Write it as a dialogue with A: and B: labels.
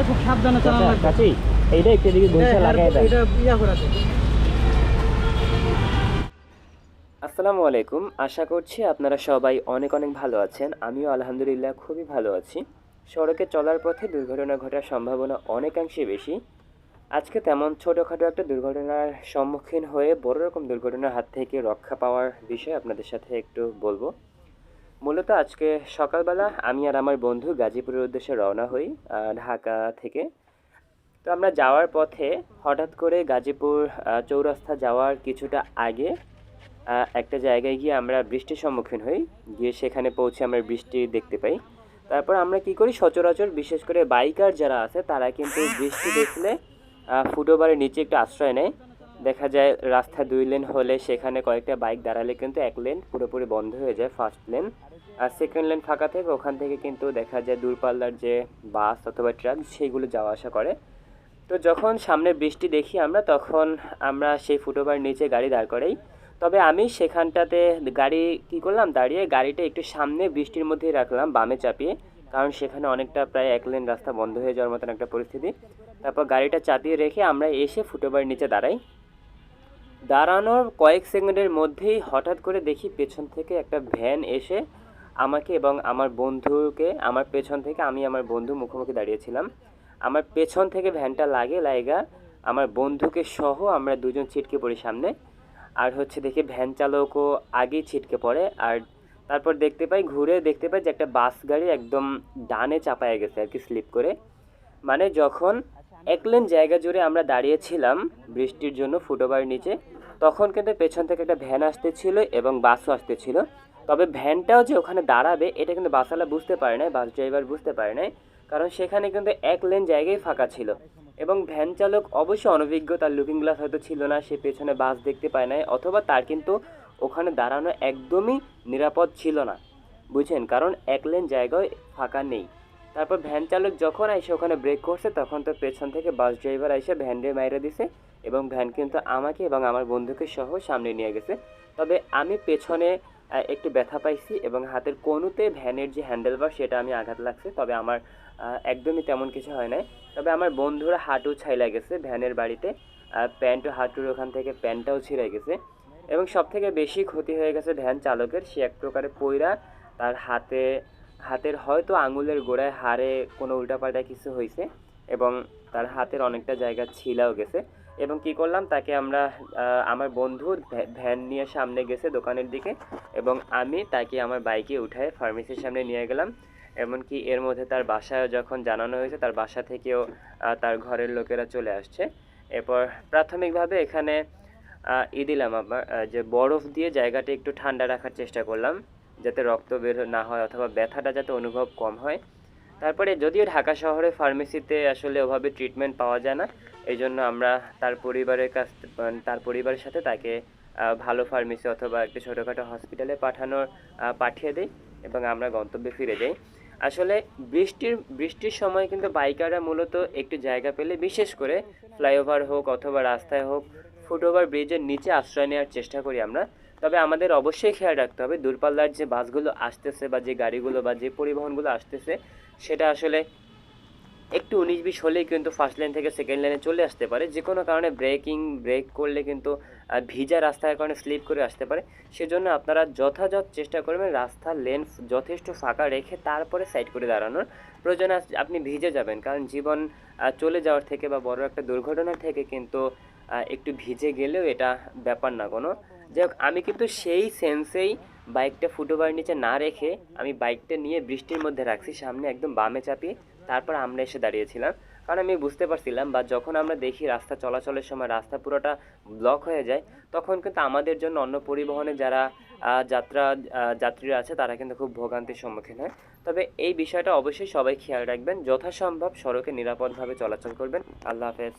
A: এটা খুব সাবধানে চালানো লাগবে।
B: কাছেই এইটা একটু এদিকে ঘুরছে
A: হ্যাঁ,
B: লাগাই
A: এটা ইয়া করে
B: আসসালামু আলাইকুম। আশা করছি আপনারা সবাই অনেক অনেক ভালো আছেন। আমিও আলহামদুলিল্লাহ খুবই ভালো আছি। সড়কে চলার পথে দুর্ঘটনা ঘটার সম্ভাবনা অনেকাংশে বেশি। আজকে তেমন ছোটোখাটো একটা দুর্ঘটনার সম্মুখীন হয়ে বড় রকম দুর্ঘটনার হাত থেকে রক্ষা পাওয়ার বিষয়ে আপনাদের সাথে একটু বলব। মূলত আজকে সকালবেলা আমি আর আমার বন্ধু গাজীপুরের উদ্দেশ্যে রওনা হই ঢাকা থেকে। তো আমরা যাওয়ার পথে হঠাৎ করে গাজীপুর চৌরাস্তা যাওয়ার কিছুটা আগে একটা জায়গায় গিয়ে আমরা বৃষ্টির সম্মুখীন হই। গিয়ে সেখানে পৌঁছে আমরা বৃষ্টি দেখতে পাই। তারপর আমরা কি করি? সচরাচর বিশেষ করে বাইকার যারা আছে, তারা কিন্তু বৃষ্টি দেখলে ফুটওভারের নিচে একটু আশ্রয় নেয়। দেখা যায় রাস্তা দুই লেন হলে সেখানে কয়েকটা বাইক দাঁড়ালে কিন্তু এক লেন পুরোপুরি বন্ধ হয়ে যায়, ফার্স্ট লেন। আর সেকেন্ড লেন ফাঁকা থেকে ওখান থেকে কিন্তু দেখা যায় দূরপাল্লার যে বাস অথবা ট্রাক সেইগুলো যাওয়া আসা করে। তো যখন সামনে বৃষ্টি দেখি আমরা, তখন আমরা সেই ফুটওভার নিচে গাড়ি দাঁড় করাই। তবে আমি সেখানটাতে গাড়ি কি করলাম, দাঁড়িয়ে গাড়িটা একটু সামনে বৃষ্টির মধ্যেই রাখলাম, বামে চাপিয়ে। কারণ সেখানে অনেকটা প্রায় এক লেন রাস্তা বন্ধ হয়ে যাওয়ার মতন একটা পরিস্থিতি। তারপর গাড়িটা চাপিয়ে রেখে আমরা এসে ফুটওভার নিচে দাঁড়াই। দাঁড়ানোর কয়েক সেকেন্ডের মধ্যেই হঠাৎ করে দেখি পেছন থেকে একটা ভ্যান এসে আমাকে এবং আমার বন্ধুকে, আমার পেছন থেকে আমি আমার বন্ধু মুখোমুখি দাঁড়িয়েছিলাম। আমার পেছন থেকে ভ্যানটা লাগে লাইগা, আমার বন্ধুকে সহ আমরা দুজন ছিটকে পড়ি সামনে। আর হচ্ছে দেখি ভ্যান চালকও আগেই ছিটকে পড়ে। আর তারপর দেখতে পাই, ঘুরে দেখতে পাই যে একটা বাস গাড়ি একদম ডানে চাপায় গেছে আর কি স্লিপ করে। মানে যখন এক লেন জায়গা জুড়ে আমরা দাঁড়িয়েছিলাম বৃষ্টির জন্য ফুটওভার নিচে, তখন কিন্তু পেছন থেকে একটা ভ্যান আসতেছিল এবং বাসও আসতেছিল। তবে ভ্যানটাও যে ওখানে দাঁড়াবে, এটা কিন্তু বাসওয়ালা বুঝতে পারে নাই, বাস ড্রাইভার বুঝতে পারে নাই, কারণ সেখানে কিন্তু এক লেন জায়গায় ফাঁকা ছিল। এবং ভ্যান চালক অবশ্যই অনভিজ্ঞ, তার লুকিং গ্লাস হয়তো ছিল না, সে পেছনে বাস দেখতে পায় নাই, অথবা তার কিন্তু ওখানে দাঁড়ানো একদমই নিরাপদ ছিল না, বুঝছেন? কারণ এক লেন জায়গায় ফাঁকা নেই। তারপর ভ্যান চালক যখন এসে ওখানে ব্রেক করছে, তখন তো পেছন থেকে বাস ড্রাইভার এসে ভ্যান দিয়ে মাইরে দিছে, এবং ভ্যান কিন্তু আমাকে এবং আমার বন্ধুকে সহ সামনে নিয়ে গেছে। তবে আমি পেছনে একটু ব্যথা পাইছি এবং হাতের কোনুতে ভ্যানের যে হ্যান্ডেলবার, সেটা আমি আঘাত লাগছে। তবে আমার একদমই তেমন কিছু হয় নাই। তবে আমার বন্ধুরা হাঁটু ছাইলা গেছে ভ্যানের বাড়িতে। প্যান্ট ও হাঁটুর ওখান থেকে প্যান্টটাও ছিঁড়ে গেছে। এবং সব থেকে বেশি ক্ষতি হয়ে গেছে ভ্যান চালকের, সে এক প্রকারে পইরা তার হাতে, হাতের হয়তো আঙুলের গোড়ায় হাড়ে কোনো উল্টাপাল্টা কিছু হয়েছে এবং তার হাতের অনেকটা জায়গা ছিলাও গেছে। এবং কি করলাম? তাকে আমরা আমার বন্ধু ভ্যা- ভ্যান নিয়ে সামনে গেছে দোকানের দিকে এবং আমি তাকে আমার বাইকে উঠায় ফার্মেসির সামনে নিয়ে গেলাম। এমনকি এর মধ্যে তার বাসায় যখন জানানো হয়েছে, তার বাসা থেকেও তার ঘরের লোকেরা চলে আসছে। এরপর প্রাথমিকভাবে এখানে ই দিলাম আমার যে বরফ দিয়ে জায়গাটা একটু ঠান্ডা রাখার চেষ্টা করলাম, যাতে রক্ত বের না হয় অথবা ব্যথাটা যাতে অনুভব কম হয়। তারপরে যদিও ঢাকা শহরে ফার্মেসিতে আসলে ওভাবে ট্রিটমেন্ট পাওয়া যায় না এই জন্য আমরা তার পরিবারের কাছ মানে তার পরিবারের সাথে তাকে ভালো ফার্মেসি অথবা একটি ছোটোখাটো হসপিটালে পাঠানোর পাঠিয়ে দিই এবং আমরা গন্তব্যে ফিরে যাই। আসলে বৃষ্টির বৃষ্টির সময় কিন্তু বাইকাররা মূলত একটু জায়গা পেলে বিশেষ করে ফ্লাইওভার হোক অথবা রাস্তায় হোক ফুটওভার ব্রিজের নিচে আশ্রয় নেওয়ার চেষ্টা করি আমরা। তবে আমাদের অবশ্যই খেয়াল রাখতে হবে, দূরপাল্লার যে বাসগুলো আসতেছে বা যে গাড়িগুলো বা যে পরিবহনগুলো আসতেছে, সেটা আসলে একটু উনিশ বিশ হলেই কিন্তু ফার্স্ট লাইন থেকে সেকেন্ড লাইনে চলে আসতে পারে। যে কোনো কারণে ব্রেকিং ব্রেক করলে কিন্তু ভিজা রাস্তার কারণে স্লিপ করে আসতে পারে। সেজন্য আপনারা যথাযথ চেষ্টা করবেন রাস্তার লেন যথেষ্ট ফাঁকা রেখে তারপরে সাইড করে দাঁড়ানোর। প্রয়োজনে আপনি ভিজে যাবেন। কারণ জীবন চলে যাওয়ার থেকে বা বড় একটা দুর্ঘটনা থেকে কিন্তু একটু ভিজে গেলেও এটা ব্যাপার না কোনো। যাই হোক আমি কিন্তু সেই সেন্সেই বাইকটা ফুটওভার নিচে না রেখে আমি বাইকটা নিয়ে বৃষ্টির মধ্যে রাখছি, সামনে একদম বামে চাপিয়ে তারপর আমরা এসে দাঁড়িয়েছিলাম। কারণ আমি বুঝতে পারছিলাম বা যখন আমরা দেখি রাস্তা চলাচলের সময় রাস্তা পুরোটা ব্লক হয়ে যায়, তখন কিন্তু আমাদের জন্য অন্য পরিবহনে যারা যাত্রা যাত্রীরা আছে, তারা কিন্তু খুব ভোগান্তির সম্মুখীন হয়। তবে এই বিষয়টা অবশ্যই সবাই খেয়াল রাখবেন। যথাসম্ভব সড়কে নিরাপদভাবে চলাচল করবেন। আল্লাহ হাফেজ।